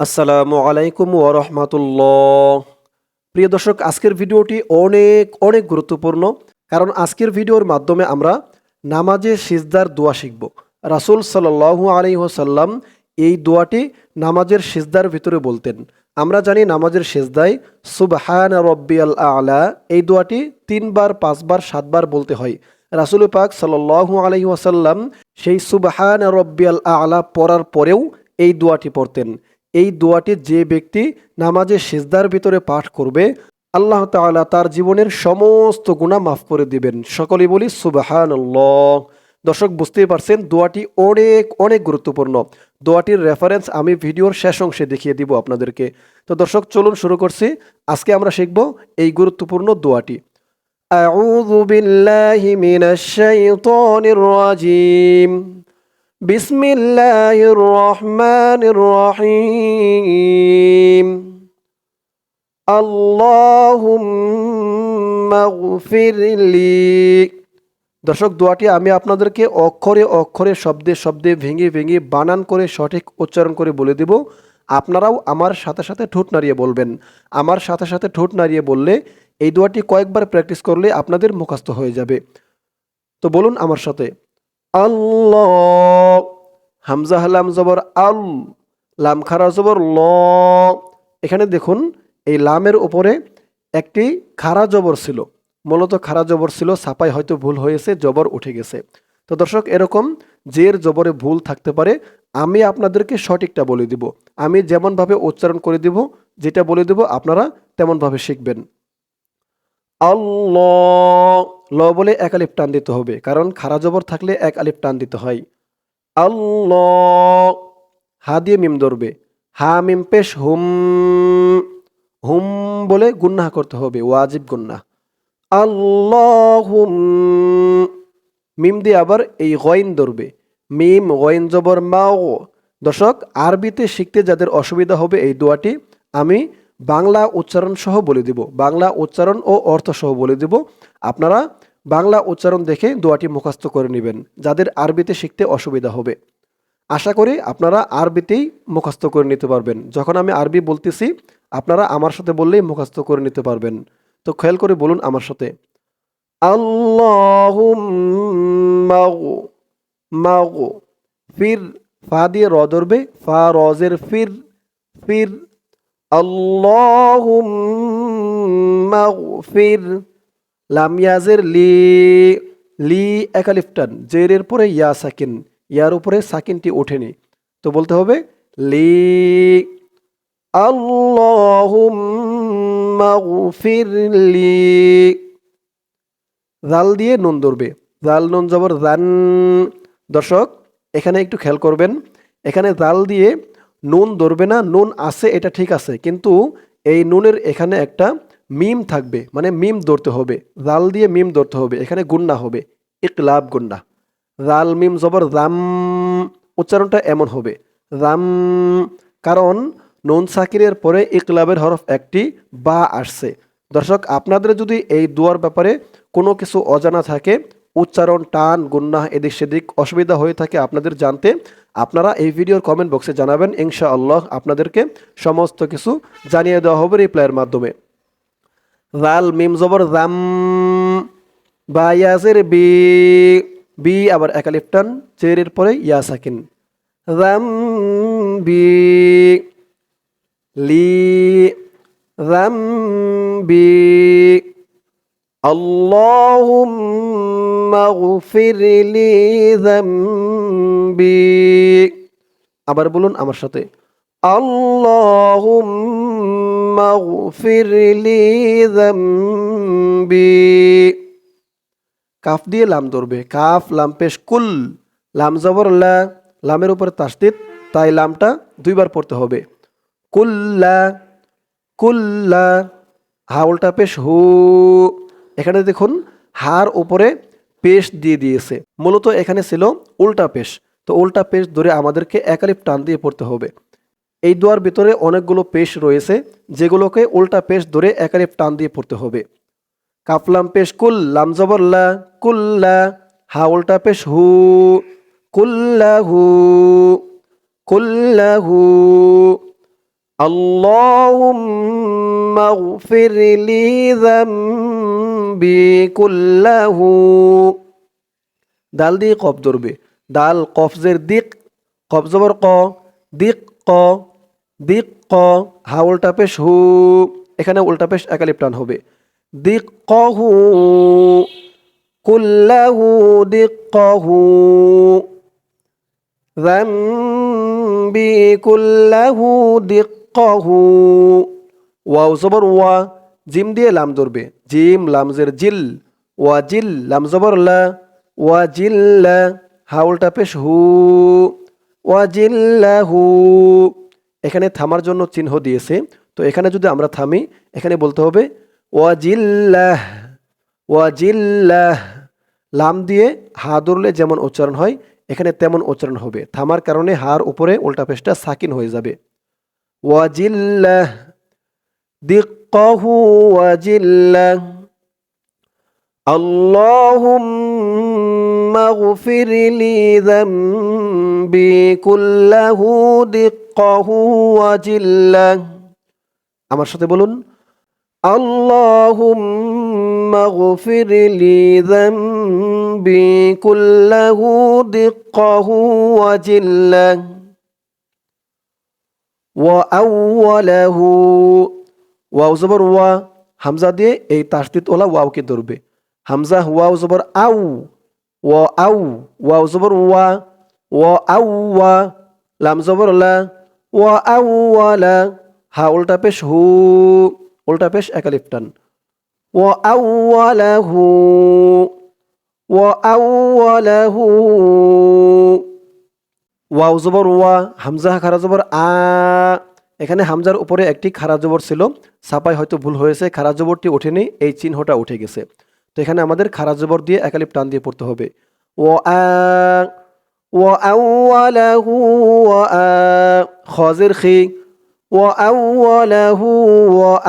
আসসালামু আলাইকুম ওরহমতুল্লাহ প্রিয় দর্শক, আজকের ভিডিওটি অনেক অনেক গুরুত্বপূর্ণ, কারণ আজকের ভিডিওর মাধ্যমে আমরা নামাজে সিজদার দোয়া শিখব। রাসূল সাল্লাল্লাহু আলাইহি ওয়াসাল্লাম এই দোয়াটি নামাজের সিজদার ভিতরে বলতেন। আমরা জানি নামাজের সেজদায় সুবহান রব্বিয়াল আলা, এই দোয়াটি তিনবার, পাঁচবার, সাতবার বলতে হয়। রাসুল পাক সাল্লাল্লাহু আলাইহি ওয়াসাল্লাম সেই সুবহান রব্বিয়াল আলা পড়ার পরেও এই দোয়াটি পড়তেন। এই দোয়াটি যে ব্যক্তি নামাজে সিজদার ভিতরে পাঠ করবে আল্লাহ তাআলা তার জীবনের সমস্ত গুণা মাফ করে দিবেন সকলেই বলি সুবহানাল্লাহ দর্শক বুঝতেই পারছেন দোয়াটি অনেক অনেক গুরুত্বপূর্ণ দোয়াটির রেফারেন্স আমি ভিডিওর শেষ অংশে দেখিয়ে দিব আপনাদেরকে তো দর্শক চলুন শুরু করছি আজকে আমরা শিখব এই গুরুত্বপূর্ণ দোয়াটি أعوذ بالله من الشيطان الرجيم بسم الله الرحمن الرحيم اللهم اغفر لي দর্শক দোয়াটি আমি আপনাদেরকে অক্ষরে অক্ষরে শব্দে শব্দে ভেঙে ভেঙে বানান করে সঠিক উচ্চারণ করে বলে দেব আপনারাও আমার সাথে সাথে ঠোঁট নাড়িয়ে বলবেন আমার সাথে সাথে ঠোঁট নাড়িয়ে বললে এই দোয়াটি কয়েকবার প্র্যাকটিস করলে আপনাদের মুখস্থ হয়ে যাবে তো বলুন আমার সাথে আল্লাহ হামজা হালাম জবর আল লাম খারা জবর ল। এখানে দেখুন, এই লামের উপরে একটি খারা জবর ছিল। মূলত খারা জবর ছিল ছাপাই হয়তো ভুল হয়েছে, জবর উঠে গেছে। তো দর্শক, এরকম জের জবরে ভুল থাকতে পারে। আমি আপনাদেরকে সঠিকটা বলে দিব। আমি যেমনভাবে উচ্চারণ করে দিব, যেটা বলে দিব, আপনারা তেমনভাবে শিখবেন। আল্লাহ ল বলে এক আলিফ টান দিতে হবে। কারণ খারা জবর থাকলে এক আলিফ টান দিতে হয়। আল্লাহ। হা দিয়ে মিম ধরবে। হা, মিম পেশ, হুম। হুম বলে গুন্না করতে হবে, ওয়াজিব গুন্নাহ। আল্লাহুম। মিম দিয়ে আবার এই গয়ন ধরবে। মিম গয়ন জবর মাও। দর্শক, আরবিতে শিখতে যাদের অসুবিধা হবে এই দোয়াটি আমি বাংলা উচ্চারণ সহ বলে দিব। বাংলা উচ্চারণ ও অর্থ সহ বলে দিব। আপনারা বাংলা উচ্চারণ দেখে দোয়াটি মুখস্থ করে নেবেন, যাদের আরবিতে শিখতে অসুবিধা হবে। আশা করি আপনারা আরবিতেই মুখস্থ করে নিতে পারবেন। যখন আমি আরবি বলতেছি, আপনারা আমার সাথে বললেই মুখস্থ করে নিতে পারবেন। তো খেয়াল করে বলুন আমার সাথে। মাগু ফির, ফা দিয়ে র ধরবে, ফা রজের ফির ফির। আল্লাহুম্মাগু ফির। লাম ইয়াজের লি লি একালিফটান জেরের পরে ইয়া সাকিন, ইয়ার উপরে সাকিনটি ওঠেনি। তো বলতে হবে, লি আল্লাহুম্মাগফিরলি জাল দিয়ে নুন ধরবে। জাল, নুন জবর জান। দর্শক, এখানে একটু খেয়াল করবেন, এখানে জাল দিয়ে নুন ধরবে না, নুন আছে, এটা ঠিক আছে। কিন্তু এই নুনের এখানে একটা মিম থাকবে মানে মিম ধরতে হবে। জাল দিয়ে মিম ধরতে হবে, এখানে গুন্না হবে। ইকলাব গুন্না। জাল, মিম, জবর রাম উচ্চারণটা এমন হবে। রাম কারণ নুন সাকিরের পরে ইকলাবের হরফ একটি বা আসছে। দর্শক, আপনাদের যদি এই দুয়ার ব্যাপারে কোনো কিছু অজানা থাকে, উচ্চারণ, টান, গুন্না, এদিক সেদিক অসুবিধা হয়ে থাকে আপনাদের জানতে, আপনারা এই ভিডিওর কমেন্ট বক্সে জানাবেন। ইনশা আল্লাহ আপনাদেরকে সমস্ত কিছু জানিয়ে দেওয়া হবে রিপ্লাইয়ের মাধ্যমে। জাল মিম জবর জাম বা ইয়াসের বি বি আবার একালিফটান চেরের পরে ইয়া সাকিন জাম বি লি ذنبي اللهم اغفر لي ذنبي আবার বলুন আমার সাথে اللهم اغفر لي ذنبي কাফ দিয়ে লাম ধরবে কাফ লাম পেশ কুল লাম জবর লা লামের উপর তাসদিদ তাই লামটা দুইবার পড়তে হবে কুল্লা কুল্লা হা উল্টা পেশ হু এখানে দেখুন হার উপরে পেশ দিয়ে দিয়েছে মূলত এখানে ছিল উল্টা পেশ তো উল্টা পেশ ধরে আমাদেরকে একালিপ টান দিয়ে পড়তে হবে এই দোয়ার ভিতরে অনেকগুলো পেশ রয়েছে যেগুলোকে উল্টা পেশ ধরে একালিপ টান দিয়ে পড়তে হবে কাফলাম পেশ কুল লাম জবরলা কুল্লা হা উল্টা পেশ হু কুল্লাহু কুল্লাহু اللهم اغفر لي ذنبي كله দাল দিয়ে কফ ধরবে দাল কফজের দিক কফ জবর ক দিক ক দিক ক হা উল্টা পেশ হু এখানে উল্টা পেশ একালিপ টান হবে দিক হু কুল্লাহু দিক হু ذنبي كله دقه ওয়াও জবর ওয়া জিম দিয়ে লাম ধরবে জিম লামজের জিল ওয়া জিল লাম জবর লা ওয়া জিল্লা হাউলটা পেশ হু ওয়া জিল্লাহু এখানে থামার জন্য চিহ্ন দিয়েছে তো এখানে যদি আমরা থামি এখানে বলতে হবে ওয়া জিল্লাহ ওয়া জিল্লাহ লাম দিয়ে হা ধরলে যেমন উচ্চারণ হয় এখানে তেমন উচ্চারণ হবে থামার কারণে হার উপরে উল্টা পেশটা সাকিন হয়ে যাবে ওয়াজিল্লাহ দিক্কাহু ওয়াজিল্লাহ اللهم اغفر لي ذنبي كله دقه وجله আমার সাথে বলুন اللهم اغفر لي ذنبي كله دقه وجله وأوله ওয়াও জবর ওয়া হামজা দিয়ে এই তাসদিদ ওলা ওয়াওকে ধরবে হামজা ওয়াও জবর আউ ও আউ ওয়াও জবর ওয়া ও আউ ওয়া লাম জবর লা ও আউ ওয়ালা হা উল্টা পেশ হু উল্টা পেশ একালিফ টান ও আউয়ালাহু ও আউয়ালাহু ওয়াও জবর ওয়া হামজা খারা জবর আ এখানে হামজার উপরে একটি খারা জবর ছিল। ছাপায় হয়তো ভুল হয়েছে। খারা জবরটি ওঠেনি। এই চিহ্নটা উঠে গেছে। তো এখানে আমাদের খারা জবর দিয়ে একালিপ টান দিয়ে পড়তে হবে। ও আ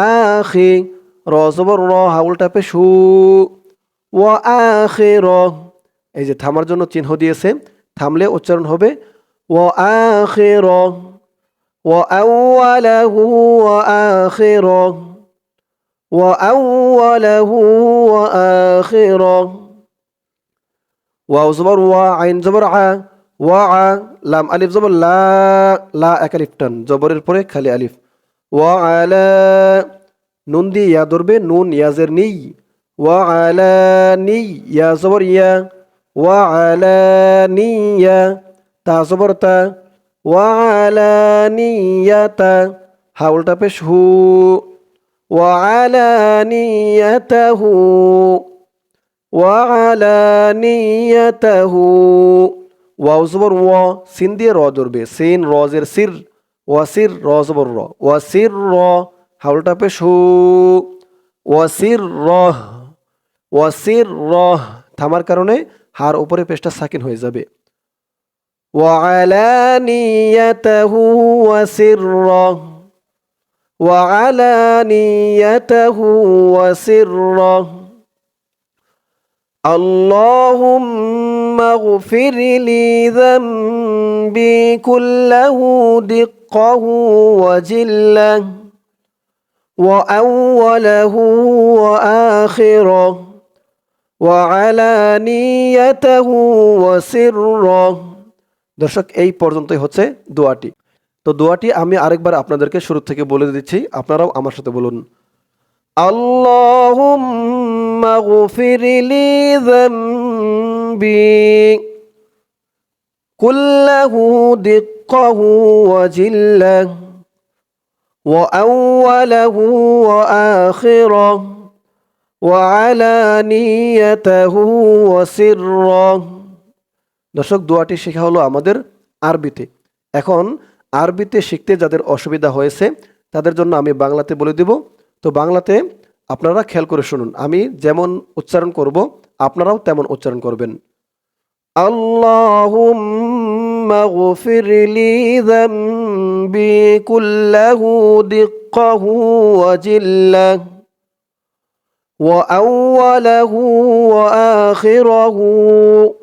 আ আখি পে সু আখে এই যে থামার জন্য চিহ্ন দিয়েছে, থামলে উচ্চারণ হবে ও আখে র ও আউয়ালাহু ও আখে র। র ওয়াও জবর ওয়া আইন জবর আ ওয়া আ লাম আলিফ জবর লা লা এক আলিফ টান জবরের পরে খালি আলিফ আলা নুন দিয়ে ইয়া ধরবে নুন ইয়াজের নি ইয়া জবর ইয়া ওয়া আলা নিয়া তা জবর তা ওয়া আলা নিয়াতা হা উল্টা পেশ হু নিয়াতাহু ওয়ালানিয়াতাহু ওয়াও জবর ওয়া সিন দিয়ে র ধরবে সিন রজের সির ওয়াসির র জবর র ওয়াসির র হাউলটা পেশ হু ওয়াসির রহ ওয়াসির রহ থামার কারণে হার উপরে পেশটা সাকিন হয়ে যাবে ওয়ালানিয়াতাহু ওয়াসির রহ ওয়ালানিয়াতাহু ওয়াসির রহ اللهم اغفر لي ذنبي كله دقه وجله وأوله وآخره وعلانيته وسره দর্শক এই পর্যন্তই হচ্ছে দোয়াটি তো দোয়াটি আমি আরেকবার আপনাদেরকে শুরু থেকে বলে দিচ্ছি আপনারাও আমার সাথে বলুন اللهم اغفر لي ذنبي كله دقه وجله وأوله وآخره وعلانيته وسره দর্শক দোয়াটি শেখা হলো আমাদের আরবিতে এখন আরবিতে শিখতে যাদের অসুবিধা হয়েছে তাদের জন্য আমি বাংলাতে বলে দেব তো বাংলাতে আপনারা খেয়াল করে শুনুন আমি যেমন উচ্চারণ করব আপনারাও তেমন উচ্চারণ করবেন আল্লাহুম্মা গফির লি যামবি কুল্লাহু দিক্কাহু ওয়া জিল্লাহু وأوله وآخره وعلانيته وسره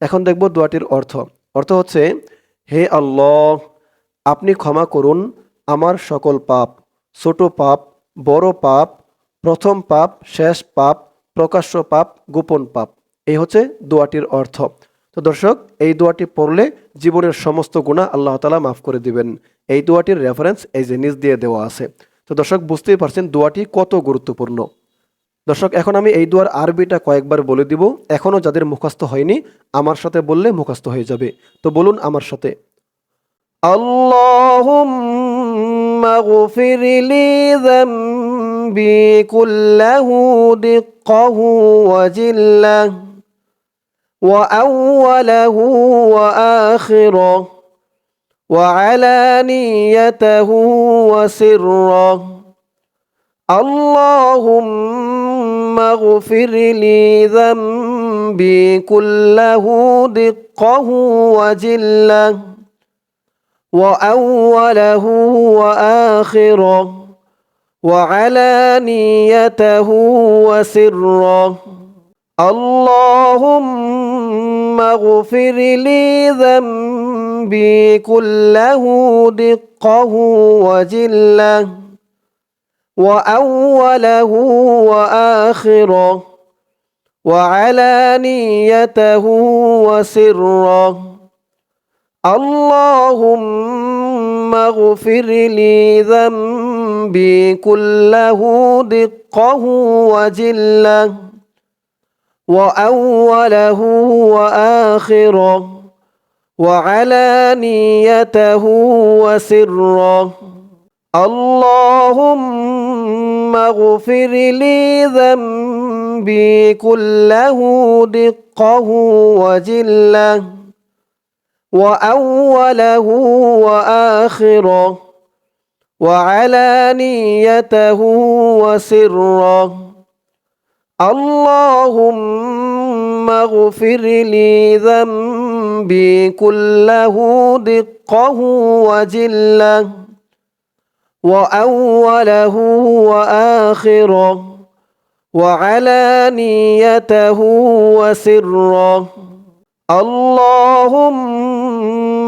এখন দেখব দোয়াটির অর্থ। অর্থ হচ্ছে, হে আল্লাহ, আপনি ক্ষমা করুন আমার সকল পাপ। ছোট পাপ, বড় পাপ, প্রথম পাপ, শেষ পাপ, প্রকাশ্য পাপ, গোপন পাপ। এই হচ্ছে দোয়াটির অর্থ। তো দর্শক, এই দোয়াটি পড়লে জীবনের সমস্ত গুণা আল্লাহ তালা মাফ করে দিবেন। এই দোয়াটির রেফারেন্স এই যে নিজ দিয়ে দেওয়া আছে। তো দর্শক, বুঝতেই পারছেন দোয়াটি কত গুরুত্বপূর্ণ। দর্শক এখন আমি এই দোয়ার আরবিটা কয়েকবার বলে দিব এখনও যাদের মুখস্থ হয়নি আমার সাথে বললে মুখস্থ হয়ে যাবে তো বলুন আমার সাথে اللهم اغفر لي ذنبي كله دقه وجله وأوله وآخره وعلانيته وسره اللهم اغفر لي ذنبي كله دقه وجله وأوله وآخره وعلانيته وسره. اللهم اغفر لي ذنبي كله دقه وجله. وأوله وآخره وعلانيته وسره. اللهم اغفر لي ذنبي كله دقه وجله. وأوله وآخره وعلانيته وسره. اللهم اغفر لي ذنبي كله دقه وجله وأوله وآخره وعلانيته وسره. اللهم اغفر لي ذنبي كله دقه وجله. وأوله وآخره وعلانيته وسره. اللهم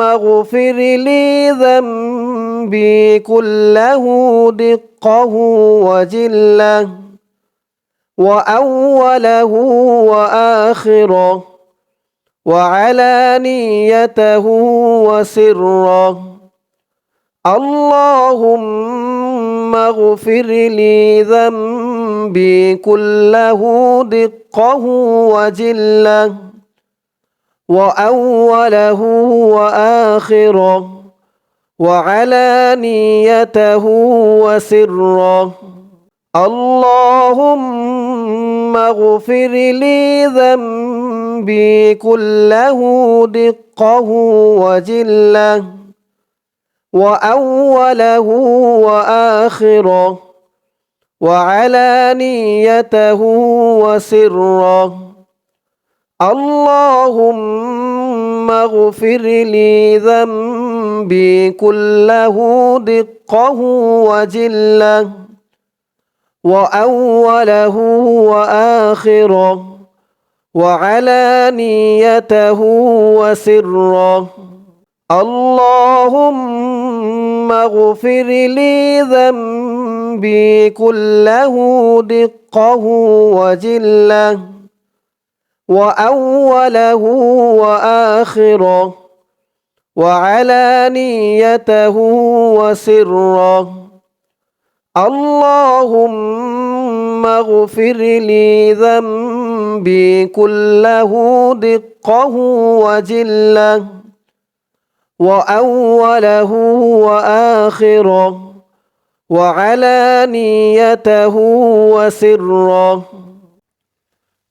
اغفر لي ذنبي كله دقه وجله. وأوله وآخره وعلانيته وسره. اللهم اغفر لي ذنبي كله دقه وجله وأوله وآخره وعلانيته وسره. اللهم اغفر لي ذنبي كله دقه وجله. وأوله وآخره وعلانيته وسره. اللهم اغفر لي ذنبي كله دقه وجله. وأوله وآخره وعلانيته وسره. اللهم اغفر لي ذنبي كله دقه وجله وأوله وآخره وعلانيته وسره. اللهم اغفر لي ذنبي كله دقه وجله. وأوله وآخره وعلانيته وسره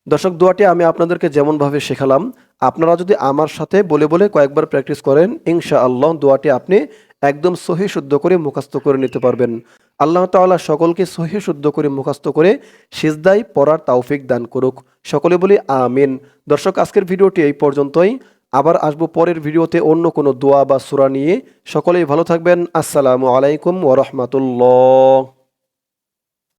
দর্শক দোয়াটি আমি আপনাদেরকে যেমনভাবে শেখালাম আপনারা যদি আমার সাথে বলে বলে কয়েকবার প্র্যাকটিস করেন ইনশা আল্লাহ দোয়াটি আপনি একদম সহি শুদ্ধ করে মুখস্থ করে নিতে পারবেন আল্লাহ তাআলা সকলকে সহি শুদ্ধ করে মুখস্থ করে সিজদায় পড়ার তাওফিক দান করুক সকলে বলি আমিন দর্শক আজকের ভিডিওটি এই পর্যন্তই আবার আসব পরের ভিডিওতে অন্য কোনো দোয়া বা সুরা নিয়ে। সকলেই ভালো থাকবেন। আসসালামু আলাইকুম ওরহমতুল্লা